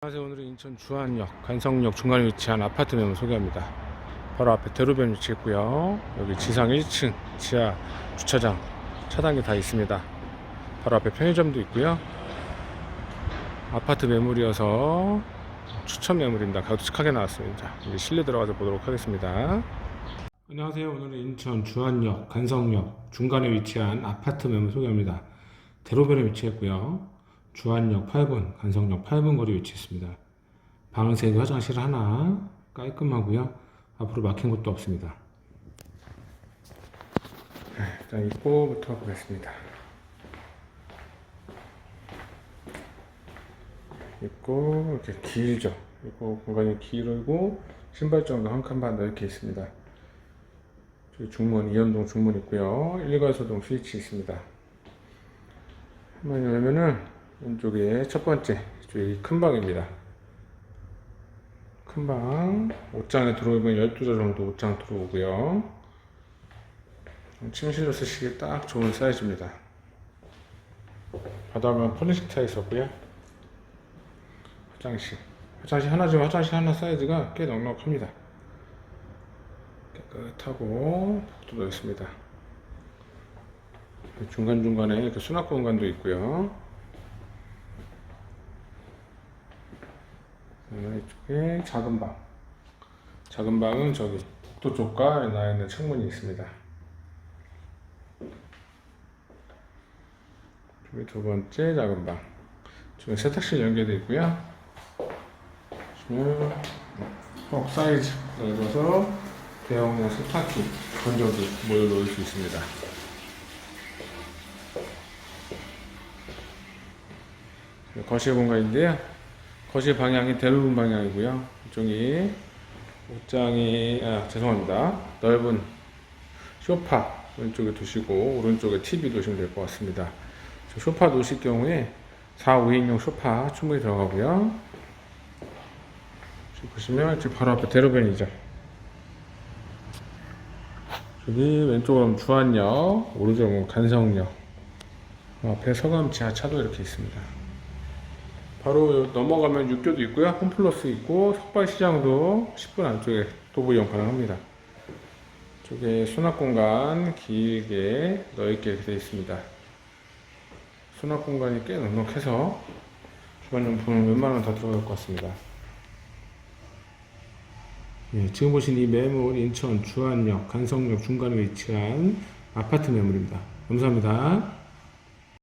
안녕하세요. 오늘은 인천 주안역 간성역 중간에 위치한 아파트 매물 소개합니다. 바로 앞에 대로변 위치했고요. 여기 지상 1층 지하 주차장 차단기 다 있습니다. 바로 앞에 편의점도 있고요. 아파트 매물이어서 추천 매물입니다. 가격도 착하게 나왔습니다. 이제 실내 들어가서 보도록 하겠습니다. 안녕하세요. 오늘은 인천 주안역 간성역 중간에 위치한 아파트 매물 소개합니다. 대로변에 위치했고요. 주안역 8분, 간성역 8분 거리 위치했습니다. 3개, 화장실 하나 깔끔하고요. 앞으로 막힌 곳도 없습니다. 네, 일단 입구부터 보겠습니다. 입구 이렇게 길죠. 입구 공간이 길고 신발장도 한 칸 반 넓게 있습니다. 중문 이연동 중문 있고요. 일괄소동 스위치 있습니다. 한번 열면은 왼쪽에 첫 번째 큰 방입니다. 큰 방, 옷장에 들어오면 12자 정도 옷장 들어오고요. 침실로 쓰시기 딱 좋은 사이즈입니다. 바닥은 폴리식 타일 있었고요. 화장실. 화장실 하나지만 화장실 하나 사이즈가 꽤 넉넉합니다. 깨끗하고 복도 넓습니다. 중간중간에 이렇게 수납 공간도 있고요. 그다음에 이쪽에 작은 방. 작은 방은 저기 복도 쪽과 나 있는 창문이 있습니다. 저기 두 번째 작은 방. 저기 세탁실 연결되어 있고요. 보시면 턱 사이즈 넓어서 대용량 세탁기, 건조기 모두 넣을 수 있습니다. 거실 공간인데요. 거실 방향이 대로변 방향이고요. 이쪽이 옷장이 아 죄송합니다. 넓은 소파 왼쪽에 두시고 오른쪽에 TV 두시면 될 것 같습니다. 저 소파 놓으실 경우에 4, 5인용 소파 충분히 들어가고요. 보시면 지금 바로 앞에 대로변이죠. 저기 왼쪽으로 주안역, 오른쪽은 간성역, 앞에 서감 지하차도 이렇게 있습니다. 바로 넘어가면 육교도 있고요. 홈플러스 있고 석발시장도 10분 안쪽에 도보 이용 가능합니다. 쪽에 수납 공간 길게 넓게 되어 있습니다. 수납 공간이 꽤 넉넉해서 주방용품은 웬만하면 다 들어갈 것 같습니다. 예, 지금 보신 이 매물 인천 주안역 간성역 중간에 위치한 아파트 매물입니다. 감사합니다.